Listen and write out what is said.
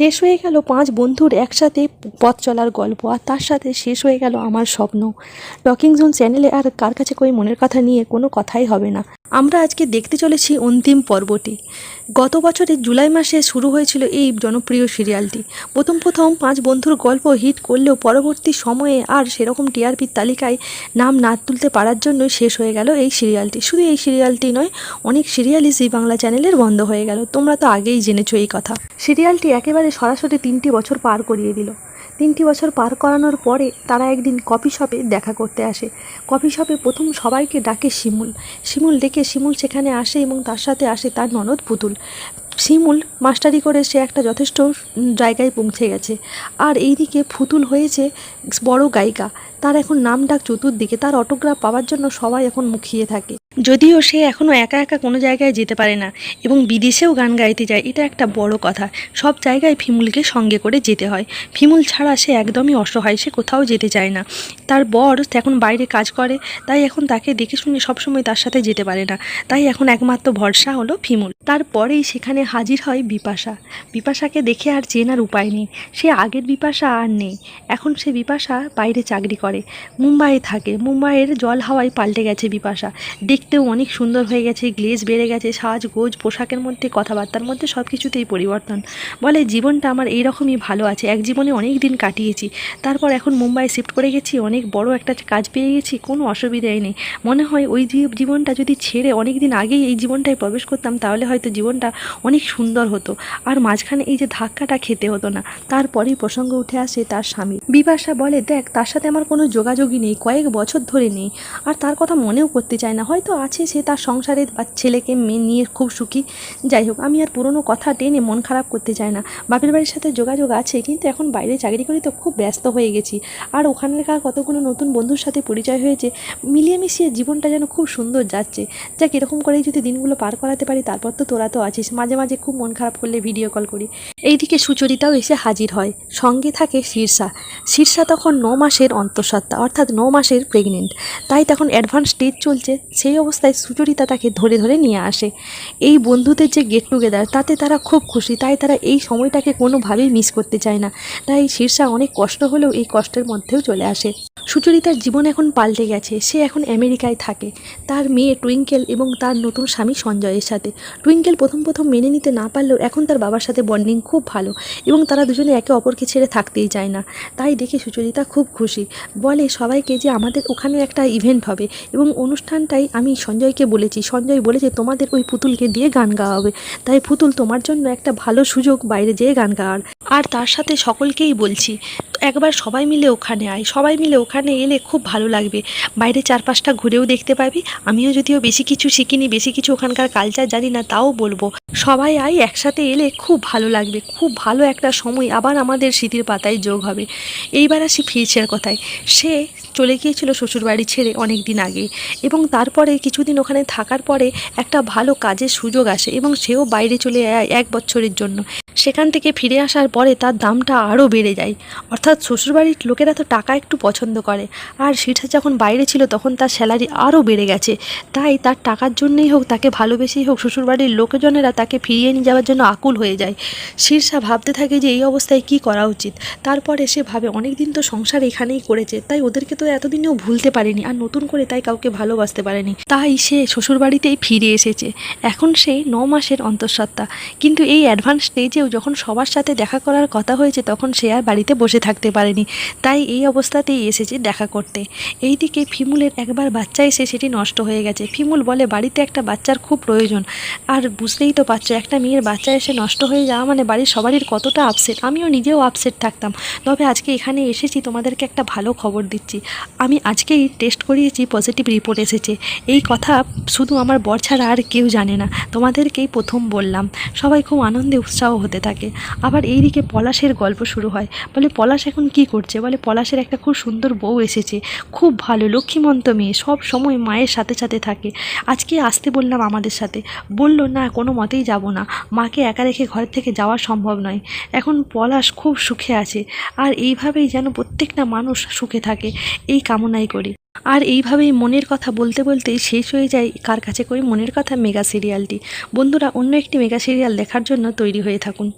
শেষ হয়ে গেল পাঁচ বন্ধুর একসাথে পথ চলার গল্প, আর তার সাথে শেষ হয়ে গেল আমার স্বপ্ন। টকিং জোন চ্যানেলে আর কার কাছে কই মনের কথা নিয়ে কোনো কথাই হবে না। আমরা আজকে দেখতে চলেছি অন্তিম পর্বটি। গত বছরের জুলাই মাসে শুরু হয়েছিল এই জনপ্রিয় সিরিয়ালটি। প্রথম প্রথম পাঁচ বন্ধুর গল্প হিট করলেও পরবর্তী সময়ে আর সেরকম টিআরপির তালিকায় নাম না তুলতে পারার জন্যই শেষ হয়ে গেল এই সিরিয়ালটি। শুধু এই সিরিয়ালটি নয়, অনেক সিরিয়ালই জি বাংলা চ্যানেলের বন্ধ হয়ে গেল। তোমরা তো আগেই জেনেছো এই কথা। সিরিয়ালটি একেবারে সরাসরি তিনটি বছর পার করিয়ে দিল। তিনটি বছর পার করানোর পরে তারা একদিন কফি শপে দেখা করতে আসে। কফি শপে প্রথম সবাইকে ডাকে শিমুল। শিমুল ডেকে শিমুল সেখানে আসে এবং তার সাথে আসে তার ননদ পুতুল। শিমুল মাস্টারি করে সে একটা যথেষ্ট জায়গায় পৌঁছে গেছে। আর এইদিকে ফুতুল হয়েছে বড় গায়িকা। তার এখন নাম ডাক চতুর্দিকে। তার অটোগ্রাফ পাওয়ার জন্য সবাই এখন মুখিয়ে থাকে। যদিও সে এখনও একা একা কোনো জায়গায় যেতে পারে না এবং বিদেশেও গান গাইতে যায়, এটা একটা বড় কথা। সব জায়গায় ফিমুলকে সঙ্গে করে যেতে হয়। ফিমুল ছাড়া সে একদমই অসহায়, সে কোথাও যেতে চায় না। তার বর এখন বাইরে কাজ করে, তাই এখন তাকে দেখে শুনে সবসময় তার সাথে যেতে পারে না। তাই এখন একমাত্র ভরসা হলো ফিমুল। তারপরেই সেখানে হাজির হয় বিপাশা। বিপাশাকে দেখে আর চেনার উপায় নেই। সে আগের বিপাশা আর নেই। এখন সে বিপাশা বাইরে চাকরি করে। মুম্বাইয়ে থাকে। মুম্বাইয়ের জল হাওয়ায় পাল্টে গেছে বিপাশা। দেখতেও অনেক সুন্দর হয়ে গেছে, গ্লেজ বেড়ে গেছে, সাজ, গোজ, পোশাকের মধ্যে, কথাবার্তার মধ্যে সব কিছুতেই পরিবর্তন। বলে, জীবনটা আমার এইরকমই ভালো আছে, এক জীবনে অনেক দিন কাটিয়েছি, তারপর এখন মুম্বাই শিফট করে গেছি, অনেক বড় একটা কাজ পেয়ে গেছি, কোনো অসুবিধাই নেই। মনে হয় ওই জীব- জীবনটা যদি ছেড়ে অনেক দিন আগেই এই জীবনটায় প্রবেশ করতাম, তাহলে হয়তো জীবনটা অনেক সুন্দর হতো। আর মাঝখানে এই যে ধাক্কাটা খেতে হতো না, তারপরেই প্রসঙ্গ উঠে আসে তার স্বামী বিপাশা বলে, দেখ, তার সাথে আমার কোনো যোগাযোগই নেই, কয়েক বছর ধরে নেই, আর তার কথা মনেও করতে চায় না, হয়তো আছে সে তার সংসারে বা ছেলেকে, মেয়ে নিয়ে খুব সুখী। যাই হোক, আমি আর পুরনো কথা টেনে মন খারাপ করতে চাই না। বাপের বাড়ির সাথে যোগাযোগ আছে, কিন্তু এখন বাইরে চাকরি করি তো খুব ব্যস্ত হয়ে গেছি। আর ওখানকার কতগুলো নতুন বন্ধুর সাথে পরিচয় হয়েছে মিলিয়ে মিশিয়ে জীবনটা যেন খুব সুন্দর যাচ্ছে। যাক, এরকম করেই যদি দিনগুলো পার করাতে পারি, তারপর তো তোরা তো আছিস। মাঝে মাঝে খুব মন খারাপ করলে ভিডিও কল করি। এইদিকে সুচরিতাও এসে হাজির হয়। সঙ্গে থাকে শীর্ষা শীর্ষা তখন ন মাসের অন্তঃসত্ত্বা, অর্থাৎ ন মাসের প্রেগনেন্ট তাই তখন অ্যাডভান্স স্টেজ চলছে। সেই অবস্থায় সুচরিতা তাকে ধরে ধরে নিয়ে আসে। এই বন্ধুদের যে গেট টুগেদার তাতে তারা খুব খুশি। তাই তারা এই সময়টাকে কোনোভাবেই মিস করতে চায় না। তাই শীর্ষা অনেক কষ্ট হলেও এই কষ্টের মধ্যেও চলে আসে। সুচরিতার জীবন এখন পাল্টে গেছে। সে এখন আমেরিকায় থাকে। তার মেয়ে টুইঙ্কেল এবং তার নতুন স্বামী সঞ্জয়ের সাথে। টুইঙ্কেল প্রথম প্রথম মেনে নিতে না পারলেও এখন তার বাবার সাথে বন্ডিং খুব ভালো এবং তারা দুজনে একে অপরকে ছেড়ে থাকতেই চায় না। তাই দেখে সুচরিতা খুব খুশি। বলে, সবাইকে যে আমাদের ওখানে একটা ইভেন্ট হবে এবং অনুষ্ঠানটাই আমি সঞ্জয়কে বলেছি, সঞ্জয় বলেছে তোমাদের ওই পুতুলকে দিয়ে গান গাওয়াবে। তাই পুতুল তোমার জন্য একটা ভালো সুযোগ বাইরে যেয়ে গান গাওয়ার। আর তার সাথে সকলকেই বলছি একবার সবাই মিলে ওখানে আয়, সবাই মিলে ওখানে এলে খুব ভালো লাগবে। বাইরে চারপাশটা ঘুরেও দেখতে পাবি। আমিও যদিও বেশি কিছু শিখিনি, বেশি কিছু ওখানকার কালচার জানি না, তাও বলব। সবাই আয়, একসাথে এলে খুব ভালো লাগবে, খুব ভালো একটা সময়, আবার আমাদের স্মৃতির পাতায় যোগ হবে। এইবার আসি ফিরছের কথায়। সে চলে গিয়েছিল শ্বশুরবাড়ি ছেড়ে অনেক দিন আগে এবং তারপরে কিছুদিন ওখানে থাকার পরে একটা ভালো কাজের সুযোগ আসে এবং সেও বাইরে চলে এক বছরের জন্য। সেখান থেকে ফিরে আসার পরে তার দামটা আরও বেড়ে যায়। অর্থাৎ শ্বশুরবাড়ির লোকেরা তো টাকা একটু পছন্দ করে। আর সেটা যখন বাইরে ছিল তখন তার স্যালারি আরও বেড়ে গেছে। তাই তার টাকার জন্যই হোক, তাকে ভালোবেসেই হোক, শ্বশুরবাড়ির লোকজনেরা তাকে ফিরিয়ে নিয়ে যাওয়ার জন্য আকুল হয়ে যায়। শীর্ষা ভাবতে থাকে যে এই অবস্থায় কি করা উচিত। তারপরে সে ভাবে অনেক দিন তো সংসার এখানেই করেছে, তাই ওদেরকে তো এতদিনেও ভুলতে পারেনি, আর নতুন করে তাই কাউকে ভালোবাসতে পারেনি। তাই সে শ্বশুরবাড়িতেই ফিরে এসেছে। এখন সে ন মাসের অন্তঃসত্ত্বা। কিন্তু এই অ্যাডভান্স স্টেজেও যখন সবার সাথে দেখা করার কথা হয়েছে, তখন সে আর বাড়িতে বসে থাকতে পারেনি। তাই এই অবস্থাতেই এসেছে দেখা করতে। এইদিকে ফিমুলের একবার বাচ্চা এসে সেটি নষ্ট হয়ে গেছে। ফিমুল বলে, বাড়িতে একটা বাচ্চার খুব প্রয়োজন। আর বুঝতেই তো পারছ, একটা মেয়ের বাচ্চা এসে নষ্ট হয়ে যাওয়া মানে বাড়ির সবারই কতটা আপসেট আমিও নিজেও আপসেট থাকতাম। তবে আজকে এখানে এসেছি, তোমাদেরকে একটা ভালো খবর দিচ্ছি। আমি আজকেই টেস্ট করিয়েছি পজিটিভ রিপোর্ট এসেছে। এই কথা শুধু আমার বর ছাড়া আর কেউ জানে না। তোমাদেরকেই প্রথম বললাম। সবাই খুব আনন্দে উৎসাহ হতে থাকে। আবার এইদিকে পলাশের গল্প শুরু হয়। বলে, পলাশ এখন কি করছে? বলে, পলাশের একটা খুব সুন্দর বউ এসেছে। খুব ভালো, লক্ষ্মীমন্ত মেয়ে, সব সময় মায়ের সাথে সাথে থাকে। আজকে আসতে বললাম আমাদের সাথে। বলল, না, কোনো মতেই যাব না। মাকে একা রেখে ঘর থেকে যাওয়া সম্ভব নয়। এখন পলাশ খুব সুখে আছে। আর এইভাবেই যেন প্রত্যেকটা মানুষ সুখে থাকে। এই কামনাই করি। আর এইভাবেই মনের কথা বলতে বলতেই শেষ হয়ে যায় কার কাছে কই মনের কথা মেগা সিরিয়ালটি। বন্ধুরা, অন্য একটি মেগা সিরিয়াল দেখার জন্য তৈরি হয়ে থাকুন।